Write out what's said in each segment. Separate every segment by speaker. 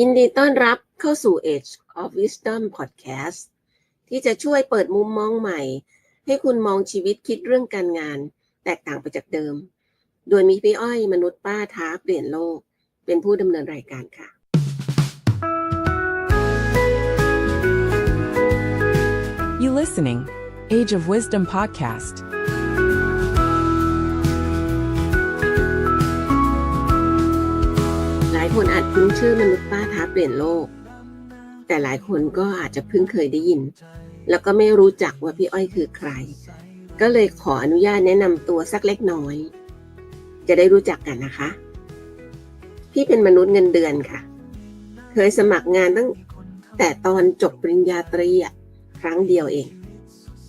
Speaker 1: ยินดีต้อนรับเข้าสู่ Age of Wisdom Podcast ที่จะช่วยเปิดมุมมองใหม่ ให้คุณมองชีวิตคิดเรื่องการงาน แตกต่างไปจากเดิม โดยมีพี่อ้อยมนุษย์ป้าท้าเปลี่ยนโลก เป็นผู้ดำเนินรายการค่ะ
Speaker 2: You listening, Age of Wisdom podcast.
Speaker 1: ลายคนอาจคุ้นชื่อมนุษย์ป้าท้าเปลี่ยนโลก แต่หลายคนก็อาจจะเพิ่งเคยได้ยิน แล้วก็ไม่รู้จักว่าพี่อ้อยคือใคร ก็เลยขออนุญาตแนะนำตัวสักเล็กน้อย จะได้รู้จักกันนะคะ พี่เป็นมนุษย์เงินเดือนค่ะ เคยสมัครงานตั้งแต่ตอนจบปริญญาตรีอะครั้งเดียวเอง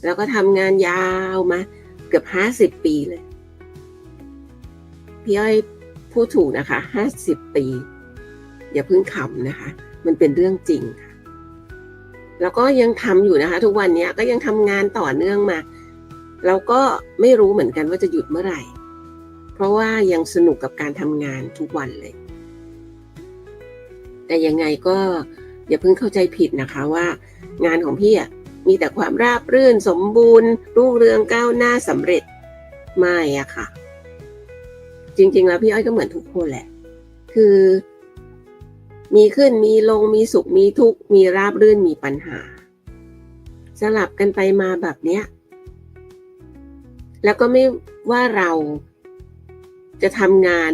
Speaker 1: แล้วก็ทำงานยาวมาเกือบห้าสิบปีเลย พี่อ้อย พูดถูกนะคะห้าสิบปี อย่าเพิ่งขำนะคะ มันเป็นเรื่องจริงค่ะ แล้วก็ยังทำอยู่นะคะ ทุกวันนี้ก็ยังทำงานต่อเนื่องมา เราก็ไม่รู้เหมือนกันว่าจะหยุดเมื่อไหร่ เพราะว่ายังสนุกกับการทำงานทุกวันเลย แต่ยังไงก็อย่าเพิ่งเข้าใจผิดนะคะว่า งานของพี่อะมีแต่ความราบรื่นสมบูรณ์รุ่งเรืองก้าวหน้าสำเร็จไม่อะค่ะ จริง ๆ แล้วพี่อ้อยก็เหมือนทุกคนแหละ คือ มีขึ้นมีลงมีสุขมีทุกข์มีราบรื่นมีปัญหา สลับกันไปมาแบบเนี้ย แล้วก็ไม่ว่าเราจะทำงาน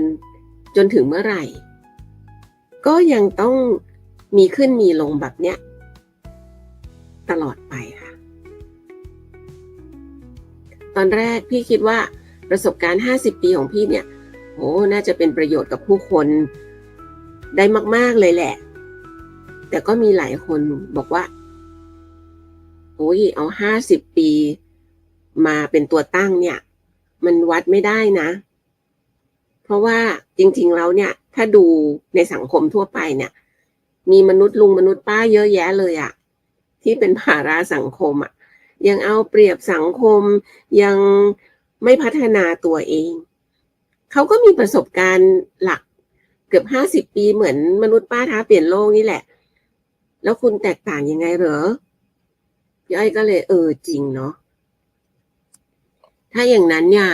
Speaker 1: จนถึงเมื่อไหร่ ก็ยังต้องมีขึ้นมีลงแบบเนี้ย ตลอดไปค่ะ ตอนแรกพี่คิดว่าประสบการณ์ 50 ปีของพี่เนี่ย โอ้น่าจะเป็นประโยชน์กับผู้คนได้มาก ๆ เลยแหละ แต่ก็มีหลายคนบอกว่า โอ้ย เอา50ปีมาเป็นตัวตั้งเนี่ย มันวัดไม่ได้นะ เพราะว่าจริง ๆ แล้วเนี่ย ถ้าดูในสังคมทั่วไปเนี่ย มีมนุษย์ลุงมนุษย์ป้าเยอะแยะเลยอะที่เป็นภาระสังคมอะยังเอาเปรียบสังคมยังไม่พัฒนาตัวเอง เขาก็มีประสบการณ์หลักเกือบห้าสิบปีเหมือนมนุษย์ป้าท้าเปลี่ยนโลกนี่แหละ แล้วคุณแตกต่างยังไงเหรอย่อยก็เลยเออจริงเนาะถ้าอย่างนั้นเนี่ย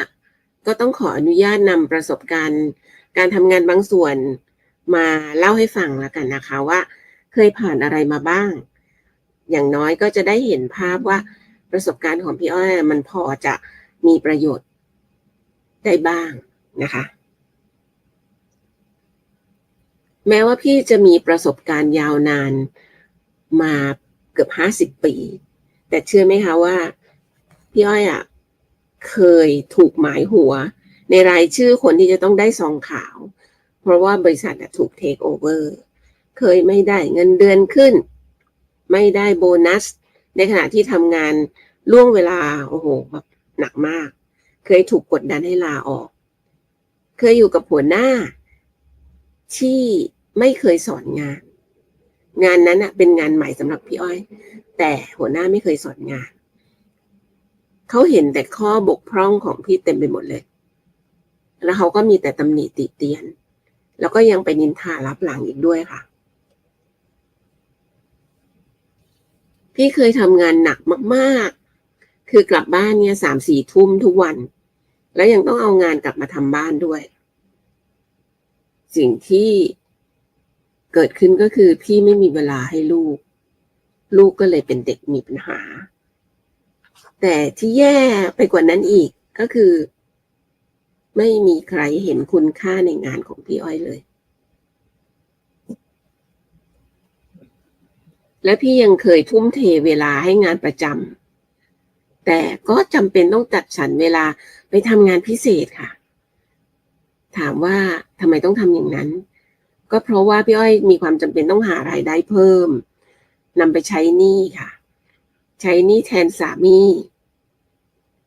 Speaker 1: ก็ต้องขออนุญาตนำประสบการณ์ การทำงานบางส่วนมาเล่าให้ฟังแล้วกันนะคะว่า เคยผ่านอะไรมาบ้าง อย่างน้อยก็จะได้เห็นภาพว่าประสบการณ์ของพี่อ้อยมันพอจะมีประโยชน์ได้บ้าง นะคะ แม้ว่าพี่จะมีประสบการณ์ยาวนานมาเกือบห้าสิบปี แต่เชื่อไหมคะว่า พี่อ้อยอะเคยถูกหมายหัว ในรายชื่อคนที่จะต้องได้ซองขาว เพราะว่าบริษัทถูกเทคโอเวอร์เคยไม่ได้เงินเดือนขึ้น ไม่ได้โบนัส ในขณะที่ทำงานล่วงเวลา โอ้โหแบบหนักมาก เคยถูกกดดันให้ลาออก เคยอยู่กับหัวหน้า ที่ไม่เคยสอนงาน งานนั้นเป็นงานใหม่สำหรับพี่อ้อย แต่หัวหน้าไม่เคยสอนงาน เขาเห็นแต่ข้อบกพร่องของพี่เต็มไปหมดเลย แล้วเขาก็มีแต่ตำหนิติเตียน แล้วก็ยังไปนินทารับหลังอีกด้วยค่ะ พี่เคยทำงานหนักมาก ๆ คือกลับบ้านเนี่ยสามสี่ทุ่มทุกวัน แล้วยังต้องเอางานกลับมาทำบ้านด้วย สิ่งที่เกิดขึ้นก็คือพี่ไม่มีเวลาให้ลูก ลูกก็เลยเป็นเด็กมีปัญหา แต่ที่แย่ไปกว่านั้นอีกก็คือ ไม่มีใครเห็นคุณค่าในงานของพี่อ้อยเลย และพี่ยังเคยทุ่มเทเวลาให้งานประจำ แต่ก็จำเป็นต้องจัดสรรเวลาไปทำงานพิเศษค่ะ ถามว่าทำไมต้องทำอย่างนั้น ก็เพราะว่าพี่อ้อยมีความจำเป็นต้องหารายได้เพิ่มนำไปใช้หนี้ค่ะ ใช้หนี้แทนสามี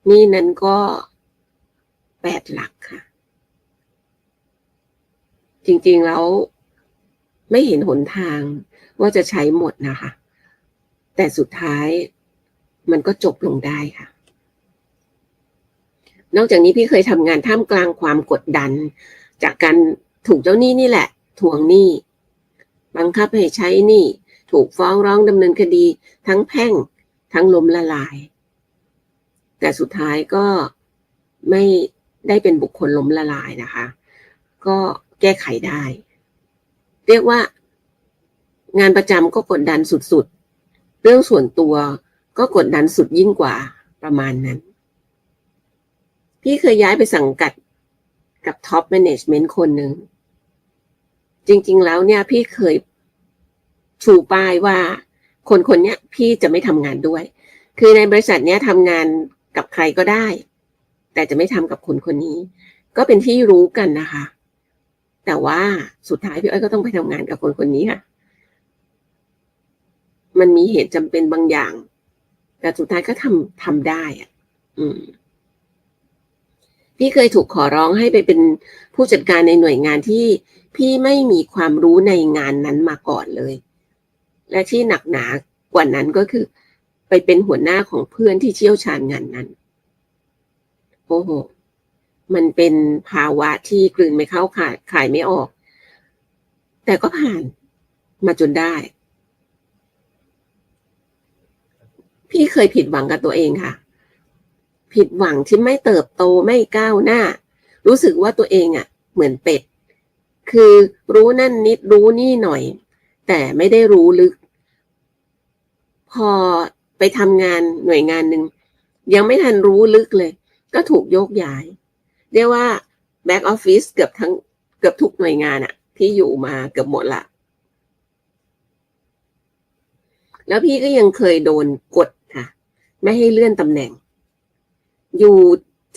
Speaker 1: หนี้นั้นก็แปดหลักค่ะ จริงๆแล้วไม่เห็นหนทางว่าจะใช้หมดนะคะ แต่สุดท้าย มันก็จบลงได้ค่ะ นอกจากนี้พี่เคยทำงานท่ามกลางความกดดัน จากการถูกเจ้าหนี้นี่แหละทวงหนี้ บังคับให้ใช้หนี่ถูกฟ้องร้องดำเนินคดี ทั้งแพ่ง ทั้งล้มละลาย แต่สุดท้ายก็ไม่ได้เป็นบุคคลล้มละลายนะคะ ก็แก้ไขได้ เรียกว่างานประจำก็กดดันสุดๆ เรื่องส่วนตัว ก็กดดันสุดยิ่งกว่าประมาณนั้น พี่เคยย้ายไปสังกัดกับท็อปแมネจเมนต์คนหนึ่ง จริง ๆ แล้วเนี่ย พี่เคยชูป้ายว่า คนคนเนี้ยพี่จะไม่ทำงานด้วย คือในบริษัทเนี้ยทำงานกับใครก็ได้ แต่จะไม่ทำกับคนคนนี้ ก็เป็นที่รู้กันนะคะ แต่ว่าสุดท้ายพี่อ้อยก็ต้องไปทำงานกับคนคนนี้ค่ะ มันมีเหตุจำเป็นบางอย่าง แต่สุดท้ายก็ทำทำได้อะอืม พี่เคยถูกขอร้องให้ไปเป็นผู้จัดการในหน่วยงานที่พี่ไม่มีความรู้ในงานนั้นมาก่อนเลย และที่หนักหนากว่านั้นก็คือ ไปเป็นหัวหน้าของเพื่อนที่เชี่ยวชาญงานนั้น โอ้โห มันเป็นภาวะที่กลืนไม่เข้าขายขายไม่ออก แต่ก็ผ่านมาจนได้ พี่เคยผิดหวังกับตัวเองค่ะ ผิดหวังที่ไม่เติบโตไม่ก้าวหน้า รู้สึกว่าตัวเองอะ่ะ เหมือนเป็ด คือรู้นั่นนิดรู้นี่หน่อย แต่ไม่ได้รู้ลึก พอไปทำงานหน่วยงานหนึ่งยังไม่ทันรู้ลึกเลย ก็ถูกโยกย้าย เรียกว่าแบ็กออฟฟิศเกือบทั้งเกือบทุกหน่วยงานอะที่อยู่มาเกือบหมดละแล้วพี่ก็ยังเคยโดนกด ไม่ให้เลื่อนตำแหน่ง อยู่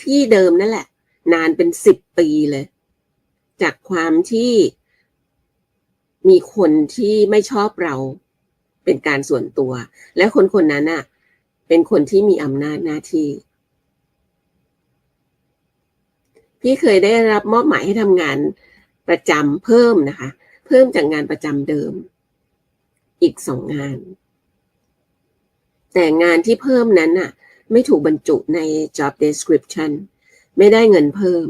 Speaker 1: ที่เดิมนั่นแหละ นานเป็นสิบปีเลย จากความที่มีคนที่ไม่ชอบเราเป็นการส่วนตัว และคนคนนั้นน่ะเป็นคนที่มีอำนาจหน้าที่ พี่เคยได้รับมอบหมายให้ทำงานประจำเพิ่มนะคะ เพิ่มจากงานประจำเดิม อีกสองงาน แต่งานที่เพิ่มนั้นน่ะ ไม่ถูกบรรจุใน job description ไม่ได้เงินเพิ่ม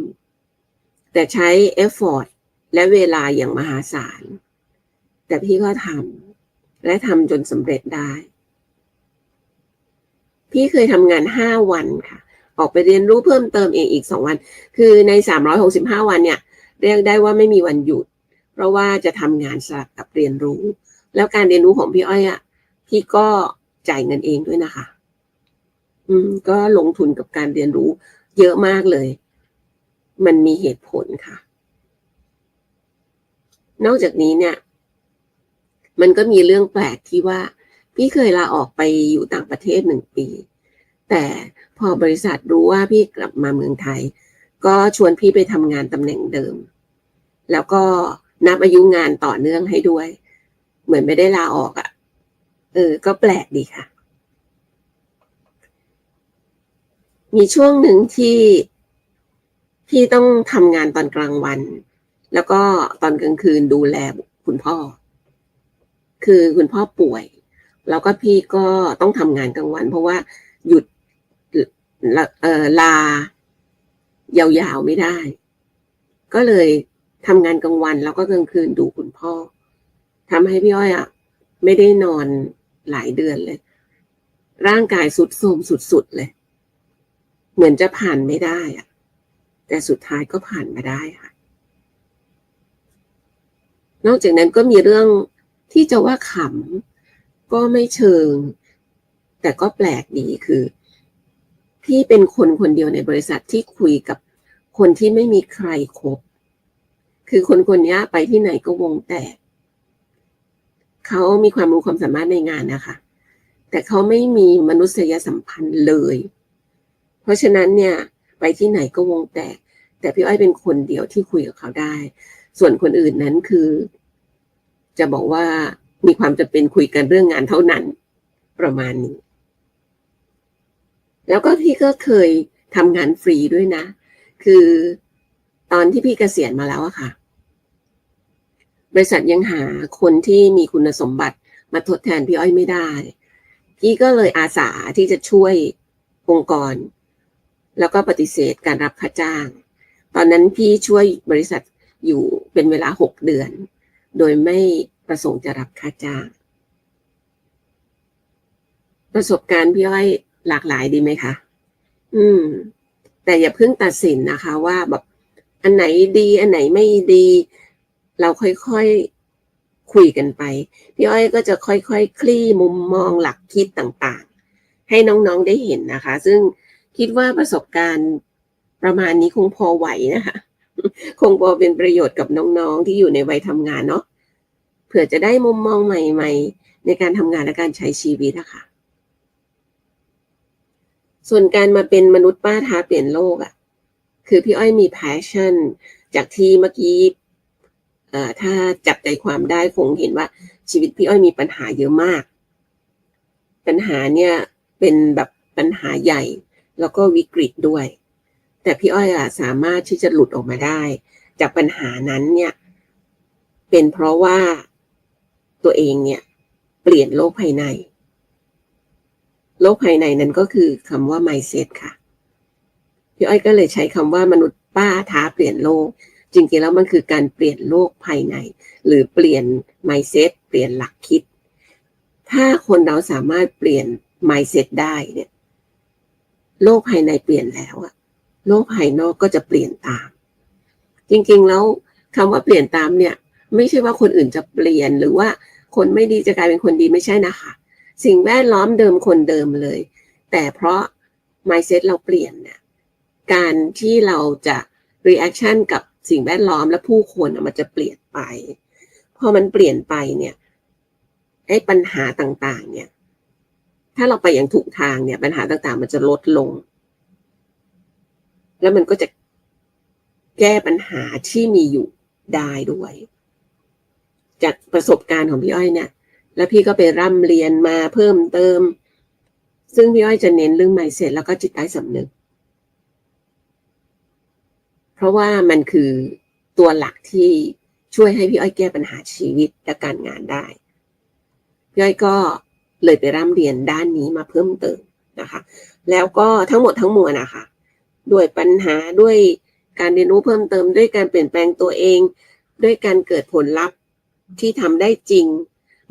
Speaker 1: แต่ใช้ effort และเวลาอย่างมหาศาล แต่พี่ก็ทำและทำจนสำเร็จได้ พี่เคยทำงานห้าวันค่ะ ออกไปเรียนรู้เพิ่มเติมเองอีกสองวัน คือในสามร้อยหกสิบห้าวันเนี่ย เรียกได้ว่าไม่มีวันหยุด เพราะว่าจะทำงานสลับกับเรียนรู้ แล้วการเรียนรู้ของพี่อ้อยอะ่ะพี่ก็ จ่ายเงินเองด้วยนะคะ อืม ก็ลงทุนกับการเรียนรู้เยอะมากเลย มันมีเหตุผลค่ะ นอกจากนี้เนี่ย มันก็มีเรื่องแปลกที่ว่าพี่เคยลาออกไปอยู่ต่างประเทศหนึ่งปี แต่พอบริษัทรู้ว่าพี่กลับมาเมืองไทย ก็ชวนพี่ไปทำงานตำแหน่งเดิม แล้วก็นับอายุงานต่อเนื่องให้ด้วย เหมือนไม่ได้ลาออกอะ่ะ เออ ก็แปลกดีค่ะ มีช่วงหนึ่งที่พี่ต้องทำงานตอนกลางวัน แล้วก็ตอนกลางคืนดูแลคุณพ่อ คือคุณพ่อป่วย แล้วก็พี่ก็ต้องทำงานกลางวัน เพราะว่าหยุดลายาวๆไม่ได้ ก็เลยทำงานกลางวันแล้วก็กลางคืนดูคุณพ่อทำให้พี่อ้อยอะ ไม่ได้นอน หลายเดือนเลย ร่างกายสุดโทรมสุดๆเลย เหมือนจะผ่านไม่ได้อะแต่สุดท้ายก็ผ่านมาได้ค่ะ นอกจากนั้นก็มีเรื่องที่จะว่าขำก็ไม่เชิง แต่ก็แปลกดีคือ พี่เป็นคนคนเดียวในบริษัทที่คุยกับคนที่ไม่มีใครครบคือคนคนนี้ไปที่ไหนก็วงแตก เขามีความรู้ความสามารถในงานนะคะ แต่เขาไม่มีมนุษยสัมพันธ์เลย เพราะฉะนั้นเนี่ยไปที่ไหนก็วงแตก แต่พี่อ้อยเป็นคนเดียวที่คุยกับเขาได้ ส่วนคนอื่นนั้นคือ จะบอกว่ามีความจะเป็นคุยกันเรื่องงานเท่านั้น ประมาณนี้ แล้วก็พี่ก็เคยทำงานฟรีด้วยนะ คือตอนที่พี่เกษียณมาแล้วอะค่ะ บริษัทยังหาคนที่มีคุณสมบัติมาทดแทนพี่อ้อยไม่ได้ พี่ก็เลยอาสาที่จะช่วยองค์กร แล้วก็ปฏิเสธการรับค่าจ้าง ตอนนั้นพี่ช่วยบริษัทอยู่เป็นเวลาหกเดือน โดยไม่ประสงค์จะรับค่าจ้าง ประสบการณ์พี่อ้อยหลากหลายดีไหมคะ อืม แต่อย่าเพิ่งตัดสินนะคะ ว่าแบบอันไหนดี อันไหนไม่ดี เราค่อยๆคุยกันไป พี่อ้อยก็จะค่อยๆคคลี่มุมมองหลักคิดต่างๆ ให้น้องๆได้เห็นนะคะ ซึ่งคิดว่าประสบการณ์ประมาณนี้คงพอไหวนะคะ คงพอเป็นประโยชน์กับน้องๆ ที่อยู่ในวัยทำงานเนาะเผื่อจะได้มุมมองใหม่ ๆ ในการทำงานและการใช้ชีวิตนะคะส่วนการมาเป็นมนุษย์ป้าท้าเปลี่ยนโลกอะ่ะ คือพี่อ้อยมี passion จากที่เมื่อกี้ ถ้าจับใจความได้คงเห็นว่าชีวิตพี่อ้อยมีปัญหาเยอะมาก ปัญหาเนี่ยเป็นแบบปัญหาใหญ่ แล้วก็วิกฤตด้วย แต่พี่อ้อยอะสามารถที่จะหลุดออกมาได้ จากปัญหานั้นเนี่ย เป็นเพราะว่าตัวเองเนี่ย เปลี่ยนโลกภายใน โลกภายในนั้นก็คือคำว่า mindset ค่ะ พี่อ้อยก็เลยใช้คำว่ามนุษย์ป้าท้าเปลี่ยนโลก จริงๆแล้วมันคือการเปลี่ยนโลกภายใน หรือเปลี่ยน mindset เปลี่ยนหลักคิด ถ้าคนเราสามารถเปลี่ยน mindset ได้เนี่ยโลกภายในเปลี่ยนแล้วอะโลกภายนอกก็จะเปลี่ยนตาม จริงๆแล้วคำว่าเปลี่ยนตามเนี่ย ไม่ใช่ว่าคนอื่นจะเปลี่ยนหรือว่าคนไม่ดีจะกลายเป็นคนดีไม่ใช่นะคะ สิ่งแวดล้อมเดิมคนเดิมเลย แต่เพราะ mindset เราเปลี่ยนเนี่ยการที่เราจะ reaction กับ สิ่งแวดล้อมและผู้คนมันจะเปลี่ยนไป พอมันเปลี่ยนไปเนี่ยไอ้ปัญหาต่างๆ เนี่ย ถ้าเราไปอย่างถูกทางเนี่ย ปัญหาต่างๆ มันจะลดลง แล้วมันก็จะแก้ปัญหาที่มีอยู่ได้ด้วย จากประสบการณ์ของพี่อ้อยเนี่ย แล้วพี่ก็ไปร่ำเรียนมาเพิ่มเติม ซึ่งพี่อ้อยจะเน้นเรื่อง mindset แล้วก็จิตใต้สำนึก เพราะว่ามันคือตัวหลักที่ช่วยให้พี่อ้อยแก้ปัญหาชีวิตและการงานได้ พี่อ้อยก็เลยไปร่ำเรียนด้านนี้มาเพิ่มเติมนะคะ แล้วก็ทั้งหมดทั้งมวลนะคะด้วยปัญหาด้วยการเรียนรู้เพิ่มเติมด้วยการเปลี่ยนแปลงตัวเอง ด้วยการเกิดผลลัพธ์ที่ทำได้จริง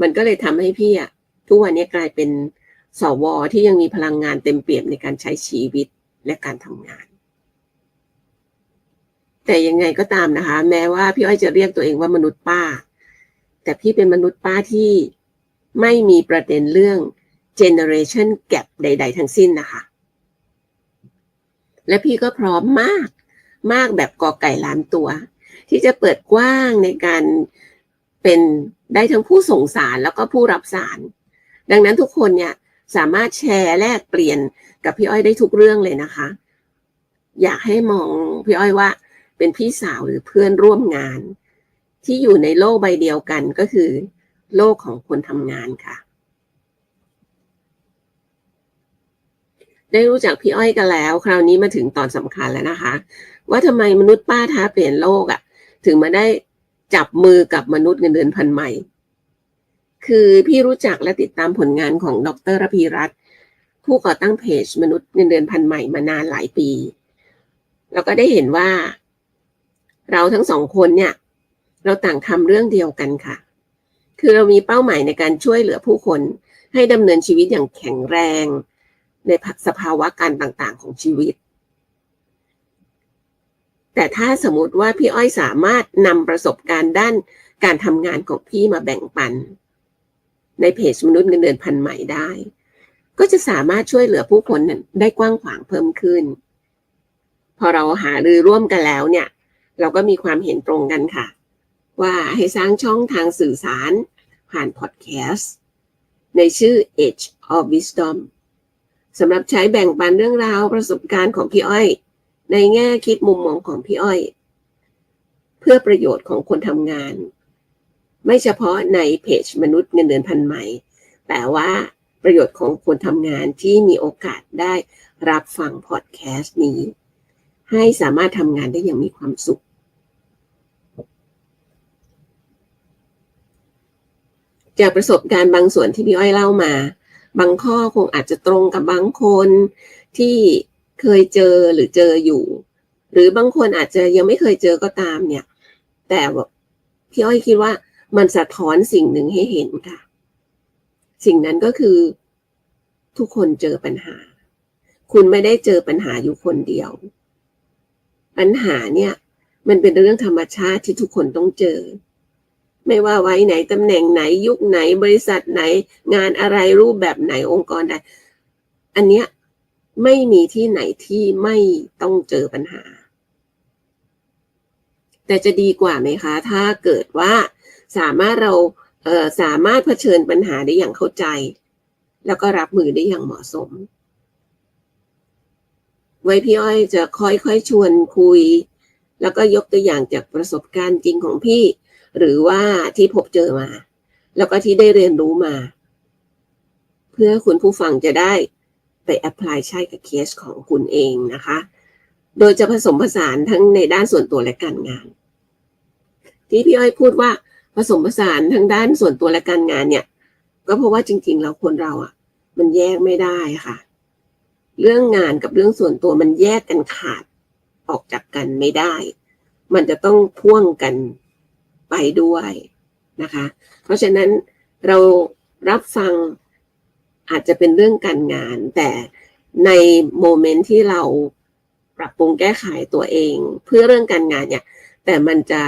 Speaker 1: มันก็เลยทำให้พี่อะทุกวันนี้กลายเป็นสวที่ยังมีพลังงานเต็มเปี่ยมในการใช้ชีวิตและการทำงาน แต่ยังไงก็ตามนะคะ แม้ว่าพี่อ้อยจะเรียกตัวเองว่ามนุษย์ป้า แต่พี่เป็นมนุษย์ป้าที่ไม่มีประเด็นเรื่อง generation gap ใด ๆ ทั้งสิ้นนะคะ และพี่ก็พร้อมมากมากแบบกอไก่ล้านตัว ที่จะเปิดกว้างในการเป็นได้ทั้งผู้ส่งสารแล้วก็ผู้รับสาร ดังนั้นทุกคนเนี่ยสามารถแชร์แลกเปลี่ยนกับพี่อ้อยได้ทุกเรื่องเลยนะคะ อยากให้มองพี่อ้อยว่า เป็นพี่สาวหรือเพื่อนร่วมงาน ที่อยู่ในโลกใบเดียวกันก็คือ โลกของคนทำงานค่ะ ได้รู้จักพี่อ้อยกันแล้ว คราวนี้มาถึงตอนสำคัญแล้วนะคะ ว่าทำไมมนุษย์ป้าท้าเปลี่ยนโลกอะ่ะ ถึงมาได้จับมือกับมนุษย์เงินเดือนพันใหม่ คือพี่รู้จักและติดตามผลงานของดรรพีรัตน์ผู้ก่อตั้งเพจมนุษย์เงินเดือนพันใหม่มานานหลายปี แล้วก็ได้เห็นว่า เราทั้งสองคนเนี่ย เราต่างทำเรื่องเดียวกันค่ะ คือเรามีเป้าหมายในการช่วยเหลือผู้คนให้ดำเนินชีวิตอย่างแข็งแรง ในสภาวะการต่างๆของชีวิต แต่ถ้าสมมติว่าพี่อ้อยสามารถนำประสบการณ์ด้านการทำงานของพี่มาแบ่งปัน ในเพจมนุษย์เงินเดือนพันใหม่ได้ ก็จะสามารถช่วยเหลือผู้คนได้กว้างขวางเพิ่มขึ้น พอเราหารือร่วมกันแล้วเนี่ย เราก็มีความเห็นตรงกันค่ะ ว่าให้สร้างช่องทางสื่อสารผ่านพอดแคสต์ในชื่อ Age of Wisdom สำหรับใช้แบ่งปันเรื่องราวประสบการณ์ของพี่อ้อย ในแง่คิดมุมมองของพี่อ้อย เพื่อประโยชน์ของคนทำงาน ไม่เฉพาะในเพจมนุษย์เงินเดือนพันใหม่ แต่ว่าประโยชน์ของคนทำงานที่มีโอกาสได้รับฟังพอดแคสต์นี้ ให้สามารถทำงานได้อย่างมีความสุข จากประสบการณ์บางส่วนที่พี่อ้อยเล่ามา บางข้อคงอาจจะตรงกับบางคนที่เคยเจอหรือเจออยู่ หรือบางคนอาจจะยังไม่เคยเจอก็ตามเนี่ย แต่แบบพี่อ้อยคิดว่ามันสะท้อนสิ่งหนึ่งให้เห็นค่ะ สิ่งนั้นก็คือทุกคนเจอปัญหา คุณไม่ได้เจอปัญหาอยู่คนเดียว ปัญหาเนี่ย มันเป็นเรื่องธรรมชาติที่ทุกคนต้องเจอ ไม่ว่าไว้ไหนตำแหน่งไหนยุคไหนบริษัทไหน งานอะไรรูปแบบไหนองค์กรใดอันเนี้ยไม่มีที่ไหนที่ไม่ต้องเจอปัญหา แต่จะดีกว่าไหมคะ ถ้าเกิดว่าสามารถเราเสามารถเผชิญปัญหาได้อย่างเข้าใจ แล้วก็รับมือได้อย่างเหมาะสม ไว้พี่อ้อยจะค่อยๆชวนคุย แล้วก็ยกตัวอย่างจากประสบการณ์จริงของพี่ หรือว่าที่พบเจอมา แล้วก็ที่ได้เรียนรู้มา เพื่อคุณผู้ฟังจะได้ไปแอพพลายใช้กับเคสของคุณเองนะคะ โดยจะผสมผสานทั้งในด้านส่วนตัวและการงาน ที่พี่อ้อยพูดว่าผสมผสานทั้งด้านส่วนตัวและการงานเนี่ย ก็เพราะว่าจริงๆแล้วคนเราอะ มันแยกไม่ได้ค่ะ เรื่องงานกับเรื่องส่วนตัวมันแยกกันขาดออกจากกันไม่ได้ มันจะต้องพ่วงกัน ไปด้วยนะคะ เพราะฉะนั้นเรารับฟังอาจจะเป็นเรื่องการงาน แต่ในโมเมนต์ที่เราปรับปรุงแก้ไขตัวเอง เพื่อเรื่องการงานเนี่ย แต่มันจะ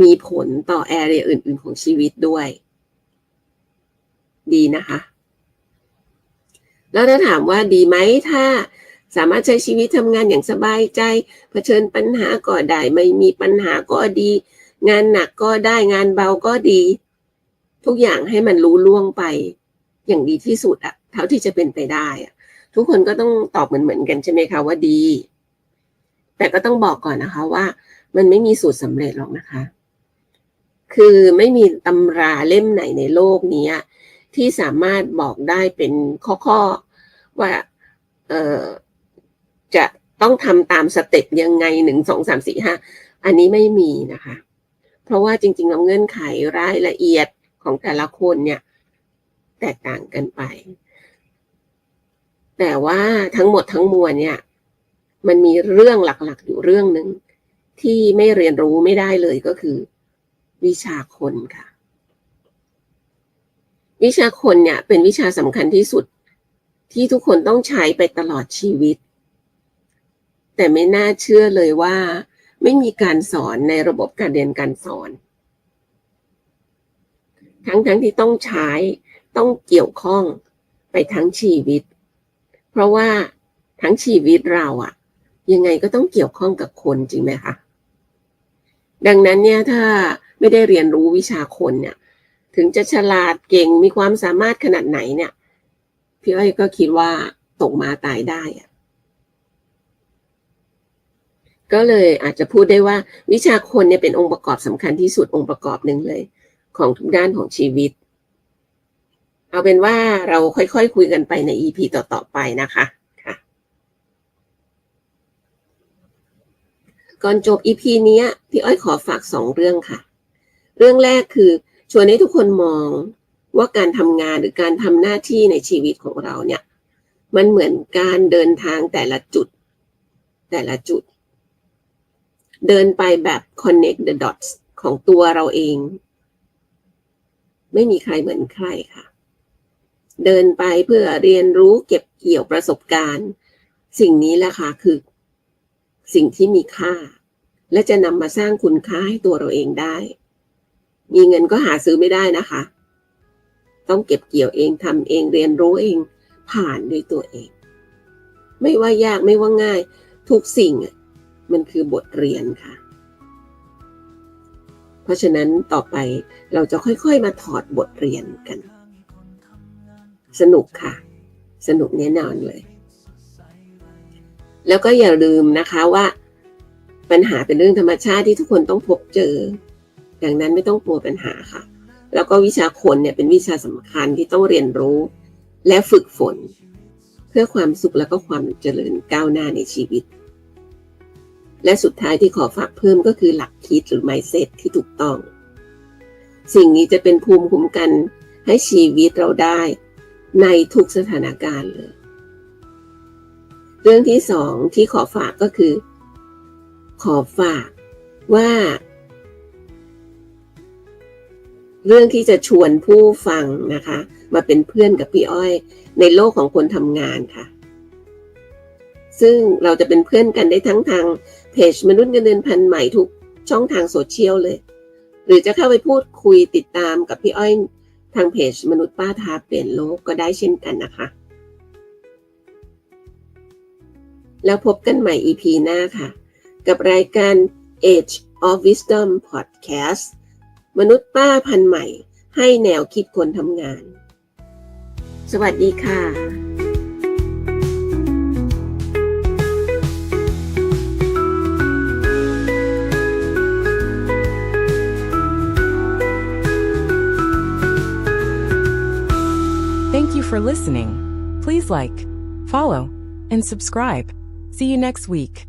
Speaker 1: มีผลต่อแอเรียอื่น ๆ ของชีวิตด้วย ดีนะคะ แล้วถ้าถามว่าดีไหมถ้าสามารถใช้ชีวิตทำงานอย่างสบายใจ เผชิญปัญหาก็ได้ ไม่มีปัญหาก็ดี งานหนักก็ได้งานเบาก็ดี ทุกอย่างให้มันรู้ล่วงไป อย่างดีที่สุดอะเท่าที่จะเป็นไปได้อะทุกคนก็ต้องตอบเหมือนเหมือนๆกันใช่ไหมคะว่าดี แต่ก็ต้องบอกก่อนนะคะว่า มันไม่มีสูตรสำเร็จหรอกนะคะ คือไม่มีตำราเล่มไหนในโลกนี้ที่สามารถบอกได้เป็นข้อๆว่าเออจะต้องทำตามสเต็ปยังไงหนึ่งสองสามสี่ห้าอันนี้ไม่มีนะคะ เพราะว่าจริงๆแล้วเงื่อนไขรายละเอียดของแต่ละคนเนี่ยแตกต่างกันไป แต่ว่าทั้งหมดทั้งมวลเนี่ย มันมีเรื่องหลักๆ อยู่เรื่องหนึ่งที่ไม่เรียนรู้ไม่ได้เลยก็คือ วิชาคนค่ะ วิชาคนเนี่ยเป็นวิชาสำคัญที่สุดที่ทุกคนต้องใช้ไปตลอดชีวิต แต่ไม่น่าเชื่อเลยว่า ไม่มีการสอนในระบบการเรียนการสอน ทั้งทั้งที่ต้องใช้ต้องเกี่ยวข้องไปทั้งชีวิต เพราะว่าทั้งชีวิตเราอะยังไงก็ต้องเกี่ยวข้องกับคนจริงไหมคะดังนั้นเนี่ยถ้าไม่ได้เรียนรู้วิชาคนเนี่ย ถึงจะฉลาดเก่งมีความสามารถขนาดไหนเนี่ย พี่อ้อยก็คิดว่าตกมาตายได้อะ ก็เลยอาจจะพูดได้ว่าวิชาคนเนี่ยเป็นองค์ประกอบสำคัญที่สุดองค์ประกอบหนึ่งเลย ของทุกด้านของชีวิต เอาเป็นว่าเราค่อยๆคคุยกันไปใน EP ต่อๆไปนะคะค่ะก่อนจบ EP นี้พี่อ้อยขอฝากสองเรื่องค่ะ เรื่องแรกคือชวนให้ทุกคนมองว่าการทำงานหรือการทำหน้าที่ในชีวิตของเราเนี่ย มันเหมือนการเดินทางแต่ละจุด แต่ละจุด เดินไปแบบ connect the dots ของตัวเราเอง ไม่มีใครเหมือนใครค่ะ เดินไปเพื่อเรียนรู้เก็บเกี่ยวประสบการณ์ สิ่งนี้แหละค่ะคือสิ่งที่มีค่า และจะนำมาสร้างคุณค่าให้ตัวเราเองได้ มีเงินก็หาซื้อไม่ได้นะคะ ต้องเก็บเกี่ยวเองทำเองเรียนรู้เองผ่านด้วยตัวเอง ไม่ว่ายากไม่ว่าง่าย ทุกสิ่ง มันคือบทเรียนค่ะ เพราะฉะนั้นต่อไปเราจะค่อยๆมาถอดบทเรียนกัน สนุกค่ะ สนุกแน่นอนเลย แล้วก็อย่าลืมนะคะว่า ปัญหาเป็นเรื่องธรรมชาติที่ทุกคนต้องพบเจอ ดังนั้นไม่ต้องกลัวปัญหาค่ะ แล้วก็วิชาคนเนี่ยเป็นวิชาสำคัญที่ต้องเรียนรู้และฝึกฝน เพื่อความสุขแล้วก็ความเจริญก้าวหน้าในชีวิต และสุดท้ายที่ขอฝากเพิ่มก็คือหลักคิดหรือ mindset ที่ถูกต้อง สิ่งนี้จะเป็นภูมิคุ้มกันให้ชีวิตเราได้ในทุกสถานการณ์เลย เรื่องที่สองที่ขอฝากก็คือ ขอฝากว่า เรื่องที่จะชวนผู้ฟังนะคะ มาเป็นเพื่อนกับพี่อ้อย ในโลกของคนทำงานค่ะ ซึ่งเราจะเป็นเพื่อนกันได้ทั้งทาง เพจมนุษย์เงินเดือนพันใหม่ทุกช่องทางโซเชียลเลย หรือจะเข้าไปพูดคุยติดตามกับพี่อ้อยทางเพจมนุษย์ป้าทาเปลี่ยนโลกก็ได้เช่นกันนะคะ แล้วพบกันใหม่ EP หน้าค่ะ กับรายการ Age of Wisdom Podcast มนุษย์ป้าพันใหม่ ให้แนวคิดคนทำงาน สวัสดีค่ะ
Speaker 2: for listening. Please like, follow, and subscribe. See you next week.